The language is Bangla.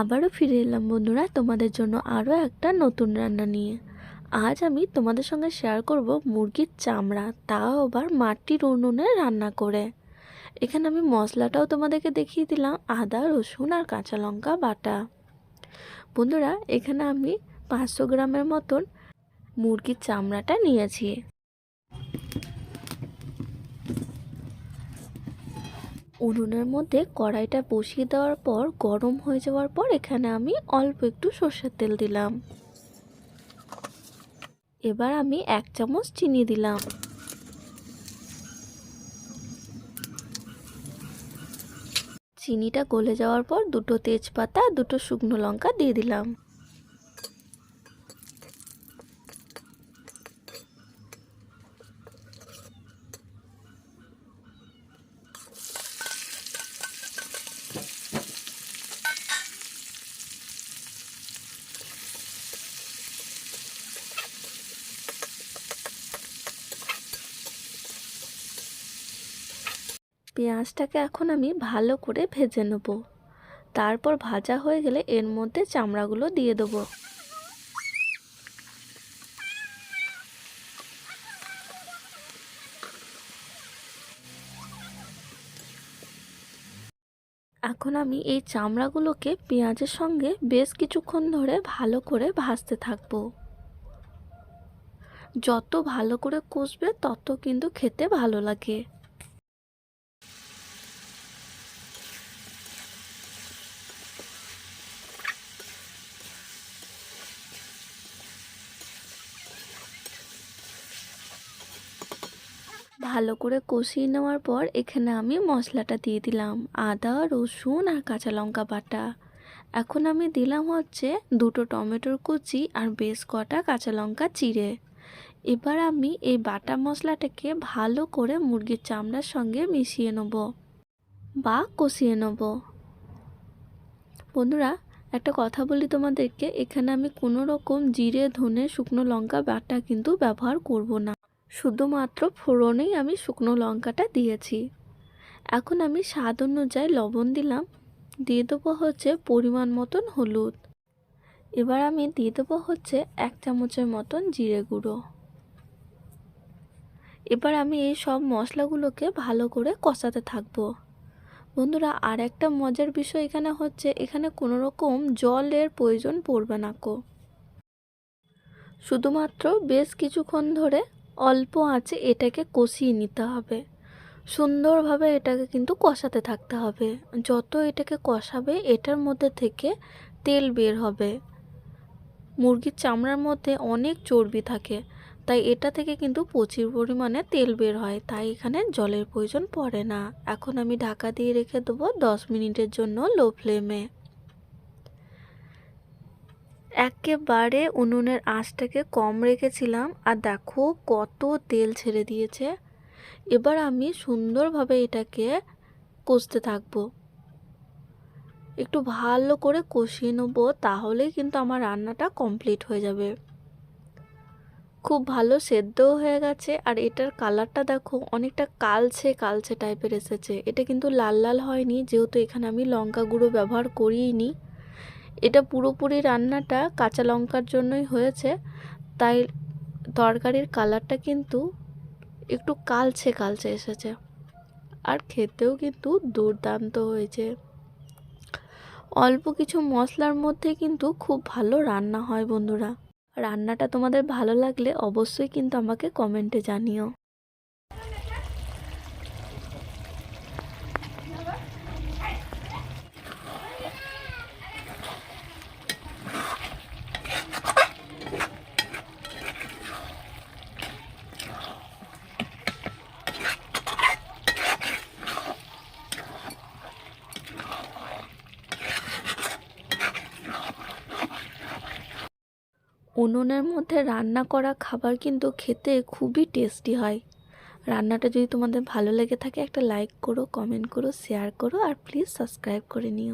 আবারও ফিরে এলাম বন্ধুরা তোমাদের জন্য আরও একটা নতুন রান্না নিয়ে। আজ আমি তোমাদের সঙ্গে শেয়ার করব মুরগির চামড়া, তাও আবার মাটির উনুনে রান্না করে। এখানে আমি মশলাটাও তোমাদেরকে দেখিয়ে দিলাম, আদা, রসুন আর কাঁচা লঙ্কা বাটা। বন্ধুরা, এখানে আমি পাঁচশো গ্রামের মতন মুরগির চামড়াটা নিয়েছি। উনুনের মধ্যে কড়াইটা বসিয়ে দেওয়ার পর, গরম হয়ে যাওয়ার পর এখানে আমি অল্প একটু সর্ষের তেল দিলাম। এবার আমি এক চামচ চিনি দিলাম। চিনিটা গলে যাওয়ার পর দুটো তেজপাতা, দুটো শুকনো লঙ্কা দিয়ে দিলাম। পেঁয়াজটাকে এখন আমি ভালো করে ভেজে নেব। তারপর ভাজা হয়ে গেলে এর মধ্যে চামড়াগুলো দিয়ে দেবো। এখন আমি এই চামড়াগুলোকে পেঁয়াজের সঙ্গে বেশ কিছুক্ষণ ধরে ভালো করে ভাজতে থাকব। যত ভালো করে কষবে, তত কিন্তু খেতে ভালো লাগে। ভালো করে কষিয়ে নেওয়ার পর এখানে আমি মশলাটা দিয়ে দিলাম, আদা, রসুন আর কাঁচা লঙ্কা বাটা। এখন আমি দিলাম হচ্ছে দুটো টমেটোর কুচি আর বেশ কটা কাঁচা লঙ্কা চিড়ে। এবার আমি এই বাটা মশলাটাকে ভালো করে মুরগির চামড়ার সঙ্গে মিশিয়ে নেব বা কষিয়ে নেব। বন্ধুরা, একটা কথা বলি তোমাদেরকে, এখানে আমি কোনো রকম জিরে, ধনে, শুকনো লঙ্কা, বাটা কিন্তু ব্যবহার করব না। শুধুমাত্র ফোড়নেই আমি শুকনো লঙ্কাটা দিয়েছি। এখন আমি স্বাদ অনুযায়ী লবণ দিলাম। দিয়ে দেবো হচ্ছে পরিমাণ মতন হলুদ। এবার আমি দিয়ে দেবো হচ্ছে এক চামচের মতন জিরে গুঁড়ো। এবার আমি এই সব মশলাগুলোকে ভালো করে কষাতে থাকব। বন্ধুরা, আর একটা মজার বিষয় এখানে হচ্ছে, এখানে কোনো রকম জলের প্রয়োজন পড়বে না কো। শুধুমাত্র বেশ কিছুক্ষণ ধরে অল্প আঁচে এটাকে কষিয়ে নিতে হবে। সুন্দরভাবে এটাকে কিন্তু কষাতে থাকতে হবে। যত এটাকে কষাবে, এটার মধ্যে থেকে তেল বের হবে। মুরগির চামড়ার মধ্যে অনেক চর্বি থাকে, তাই এটা থেকে কিন্তু প্রচুর পরিমাণে তেল বের হয়, তাই এখানে জলের প্রয়োজন পড়ে না। এখন আমি ঢাকা দিয়ে রেখে দেবো দশ মিনিটের জন্য লো ফ্লেমে। একেবারে উনুনের আঁচটাকে কম রেখেছিলাম আর দেখো কত তেল ছেড়ে দিয়েছে। এবার আমি সুন্দরভাবে এটাকে কষতে থাকব। একটু ভালো করে কষিয়ে নেব, তাহলেই কিন্তু আমার রান্নাটা কমপ্লিট হয়ে যাবে। খুব ভালো সেদ্ধও হয়ে গেছে আর এটার কালারটা দেখো অনেকটা কালছে কালছে টাইপের এসেছে। এটা কিন্তু লাল লাল হয়নি, যেহেতু এখানে আমি লঙ্কা গুঁড়ো ব্যবহার করিনি এটা পুরোপুরি রান্নাটা কাঁচা লঙ্কার জন্যই হয়েছে। তাই তরকারির কালারটা কিন্তু একটু কালছে কালছে এসেছে। আর খেতেও কিন্তু দুর্দান্ত হয়েছে। অল্প কিছু মশলার মধ্যে কিন্তু খুব ভালো রান্না হয় বন্ধুরা। রান্নাটা তোমাদের ভালো লাগলে অবশ্যই কিন্তু আমাকে কমেন্টে জানিও। উনুনের মধ্যে রান্না করা খাবার কিন্তু খেতে খুবই টেস্টি হয়। রান্নাটা যদি তোমাদের ভালো লেগে থাকে একটা লাইক করো কমেন্ট করো শেয়ার করো, আর প্লিজ সাবস্ক্রাইব করে নিও।